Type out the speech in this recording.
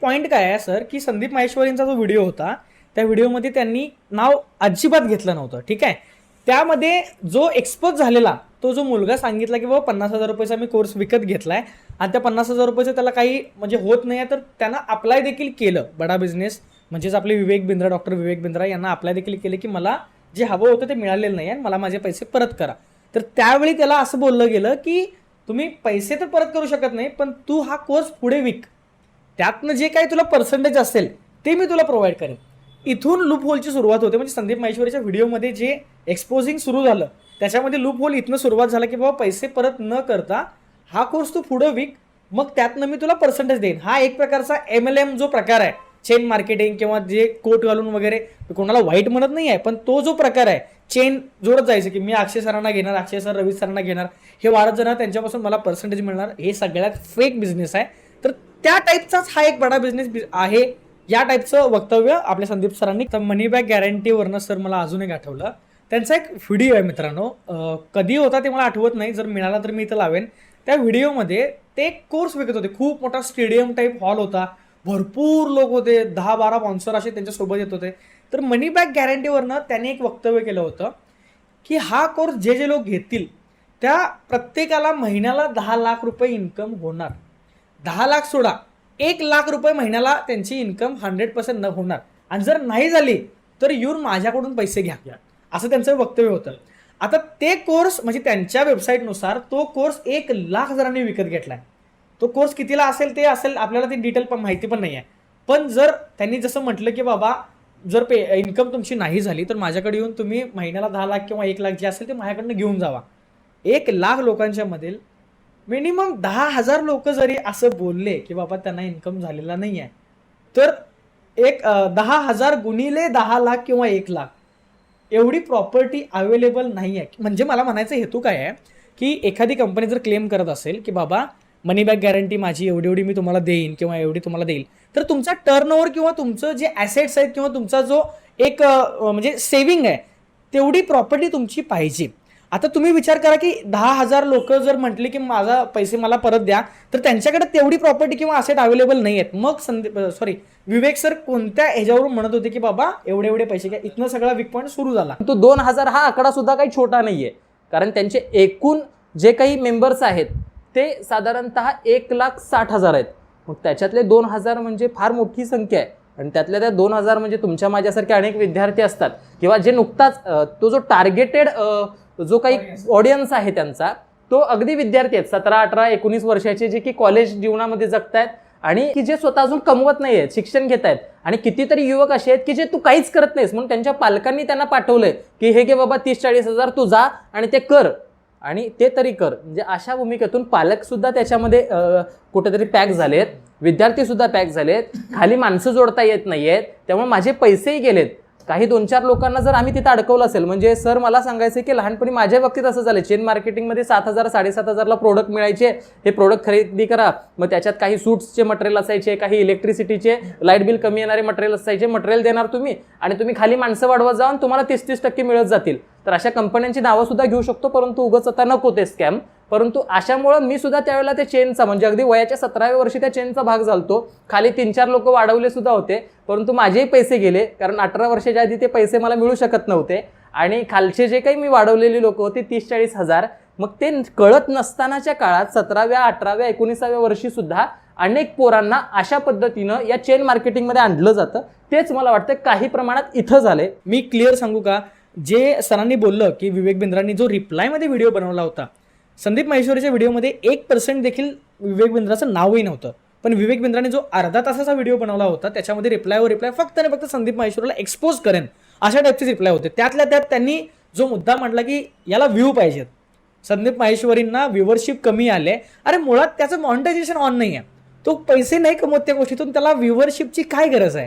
Point काय आहे sir की संदीप माहेश्वरींचा जो व्हिडिओ होता त्या व्हिडिओमध्ये त्यांनी नाव अजिबात घेतलं नव्हतं ठीक आहे? त्यामध्ये जो एक्सपोज झालेला तो जो मुलगा सांगितला की बाबा पन्नास हजार रुपयाचा मी कोर्स विकत घेतलाय आणि त्या पन्नास हजार रुपयाचं त्याला काही म्हणजे होत नाही आहे तर त्यांना अप्लाय देखील केलं बडा बिझनेस म्हणजेच आपले विवेक बिंद्रा डॉक्टर विवेक बिंद्रा यांना अप्लाय देखील केले की मला जे हवं होतं ते मिळालेलं नाही आणि मला माझे पैसे परत करा. तर त्यावेळी त्याला असं बोललं गेलं की तुम्ही पैसे तर परत करू शकत नाही पण तू हा कोर्स पुढे विक. त्यातनं जे काही तुला पर्सेंटेज असेल ते मी तुला प्रोव्हाइड करेन. इथून लूप होलची सुरुवात होते. म्हणजे संदीप माहेश्वरीच्या व्हिडिओमध्ये जे एक्सपोजिंग सुरू झालं त्याच्यामध्ये लूप होल इथनं सुरुवात झाला की बाबा पैसे परत न करता हा कोर्स तू पुढं विक. मग त्यातनं मी तुला पर्सेंटेज देईन. हा एक प्रकारचा एम एल एम जो प्रकार आहे चेन मार्केटिंग किंवा जे कोट घालून वगैरे कोणाला वाईट म्हणत नाही आहे पण तो जो प्रकार आहे चेन जोडत जायचं की मी अक्षय सरांना घेणार अक्षय सर रवी सरांना घेणार हे वाढत जाणार त्यांच्यापासून मला पर्सेंटेज मिळणार हे सगळ्यात फेक बिझनेस आहे. त्या टाईपचाच हा एक बडा बिझनेस आहे. या टाईपचं वक्तव्य आपल्या संदीप सरांनी तर मनी बॅक गॅरंटीवरनं सर मला अजून एक आठवलं. त्यांचा एक व्हिडिओ आहे मित्रांनो. कधी होता ते मला आठवत नाही. जर मिळाला तर मी इथं लावेन. त्या व्हिडिओमध्ये ते एक कोर्स विकत होते. खूप मोठा स्टेडियम टाईप हॉल होता. भरपूर लोक होते. दहा बारा स्पॉन्सर असे त्यांच्यासोबत येत होते. तर मनी बॅक गॅरंटीवरनं त्यांनी एक वक्तव्य केलं होतं की हा कोर्स जे जे लोक घेतील त्या प्रत्येकाला महिन्याला दहा लाख रुपये इन्कम होणार. दहा लाख सोडा. एक लाख रुपये महिन्याला त्यांची इन्कम हंड्रेड पर्सेंट न होणार. आणि जर नाही झाली तर येऊन माझ्याकडून पैसे घ्या. असं त्यांचं वक्तव्य होतं. आता ते कोर्स म्हणजे त्यांच्या वेबसाईटनुसार तो कोर्स एक लाख जणांनी विकत घेतलाय. तो कोर्स कितीला असेल ते असेल आपल्याला ती डिटेल पण माहिती पण नाही आहे पण जर त्यांनी जसं म्हटलं की बाबा जर पे इन्कम तुमची नाही झाली तर माझ्याकडे येऊन तुम्ही महिन्याला दहा लाख किंवा एक लाख जे असेल ते माझ्याकडनं घेऊन जावा. एक लाख लोकांच्या मधील मिनिमम दहा हजार लोक जरी असं बोलले की बाबा त्यांना इन्कम झालेला नाही आहे तर एक दहा हजार गुणिले दहा लाख किंवा एक लाख एवढी प्रॉपर्टी अवेलेबल नाही आहे म्हणजे मला म्हणायचा हेतू काय आहे की एखादी कंपनी जर क्लेम करत असेल की बाबा मनी बॅक गॅरंटी माझी एवढी एवढी मी तुम्हाला देईन किंवा एवढी तुम्हाला देईल तर तुमचा टर्नओवर किंवा तुमचं जे ॲसेट्स आहेत किंवा तुमचा जो एक म्हणजे सेव्हिंग आहे तेवढी प्रॉपर्टी तुमची पाहिजे. आता तुम्ही विचार करा की दहा हजार लोक जर म्हटले की माझा पैसे मला परत द्या तर त्यांच्याकडे तेवढी प्रॉपर्टी किंवा असेट अवेलेबल नाही आहेत मग संदीप सॉरी विवेक सर कोणत्या ह्याच्यावरून म्हणत होते की बाबा एवढे एवढे पैसे घ्या इथनं सगळा विक पॉईंट सुरू झाला. तो दोन हजार हा आकडा सुद्धा काही छोटा नाही आहे कारण त्यांचे एकूण जे काही मेंबर्स आहेत ते साधारणतः एक लाख साठ हजार आहेत. मग त्याच्यातले दोन हजार म्हणजे फार मोठी संख्या आहे. आणि त्यातल्या त्या दोन हजार म्हणजे तुमच्या माझ्यासारखे अनेक विद्यार्थी असतात. किंवा जे नुकताच तो जो टार्गेटेड जो काही ऑडियन्स आहे त्यांचा तो अगदी विद्यार्थी आहेत. सतरा अठरा एकोणीस वर्षाचे जे की कॉलेज जीवनामध्ये जगतायत आणि की जे स्वतः अजून कमवत नाही आहेत शिक्षण घेत आहेत आणि कितीतरी युवक असे आहेत की जे तू काहीच करत नाहीस. म्हणून त्यांच्या पालकांनी त्यांना पाठवलंय की हे घे बाबा तीस चाळीस हजार तू जा आणि ते कर. आणि ते तरी कर. म्हणजे अशा भूमिकेतून पालक सुद्धा त्याच्यामध्ये कुठेतरी पॅक झालेत विद्यार्थी सुद्धा पॅक झालेत खाली माणसं जोडता येत नाहीयेत त्यामुळे माझे पैसेही गेलेत. काही दोन चार लोकांना जर आम्ही तिथं अडकवलं असेल म्हणजे सर मला सांगायचं की लहानपणी माझ्या बाबतीत असं झालं चेन मार्केटिंगमध्ये सात हजार साडेसात हजारला प्रोडक्ट मिळायचे हे प्रोडक्ट खरेदी करा. मग त्याच्यात काही सूट्सचे मटेरियल असायचे काही इलेक्ट्रिसिटीचे लाइट बिल कमी येणारे मटेरियल असायचे मटेरियल देणार तुम्ही आणि तुम्ही खाली माणसं वाढवत जाऊन तुम्हाला तीस तीस टक्के मिळत जातील. तर अशा कंपन्यांची नावं सुद्धा घेऊ शकतो परंतु उगच आता नको ते स्कॅम परंतु अशामुळं मी सुद्धा त्यावेळेला त्या चेनचा म्हणजे अगदी वयाच्या सतराव्या वर्षी त्या चेनचा भाग झालतो. खाली तीन चार लोक वाढवले सुद्धा होते परंतु माझेही पैसे गेले कारण अठरा वर्षाच्या आधी ते पैसे मला मिळू शकत नव्हते. आणि खालचे जे काही मी वाढवलेली लोक होते तीस चाळीस हजार मग ते कळत नसतानाच्या काळात सतराव्या अठराव्या एकोणीसाव्या वर्षी सुद्धा अनेक पोरांना अशा पद्धतीनं या चेन मार्केटिंगमध्ये आणलं जातं. तेच मला वाटतं काही प्रमाणात इथं झालंय. मी क्लिअर सांगू का? जे सरांनी बोललं की विवेक बिंद्रांनी जो रिप्लायमध्ये व्हिडिओ बनवला होता संदीप महेश्वरीच्या व्हिडिओमध्ये एक पर्सेंट देखील विवेक बिंद्राचं नावही नव्हतं. पण विवेक बिंद्राने जो अर्धा तासाचा व्हिडिओ बनवला होता त्याच्यामध्ये रिप्लायवर रिप्लाय फक्त आणि फक्त संदीप महेश्वरीला एक्सपोज करेन अशा टाईपचे रिप्लाय होते. त्यातल्या त्यात त्यांनी जो मुद्दा मांडला की याला व्ह्यू पाहिजेत. संदीप माहेश्वरींना व्ह्युअरशिप कमी आले. अरे मुळात त्याचं मॉनिटायझेशन ऑन नाही आहे तो पैसे नाही कमवत त्या गोष्टीतून त्याला व्ह्युअरशिपची काय गरज आहे?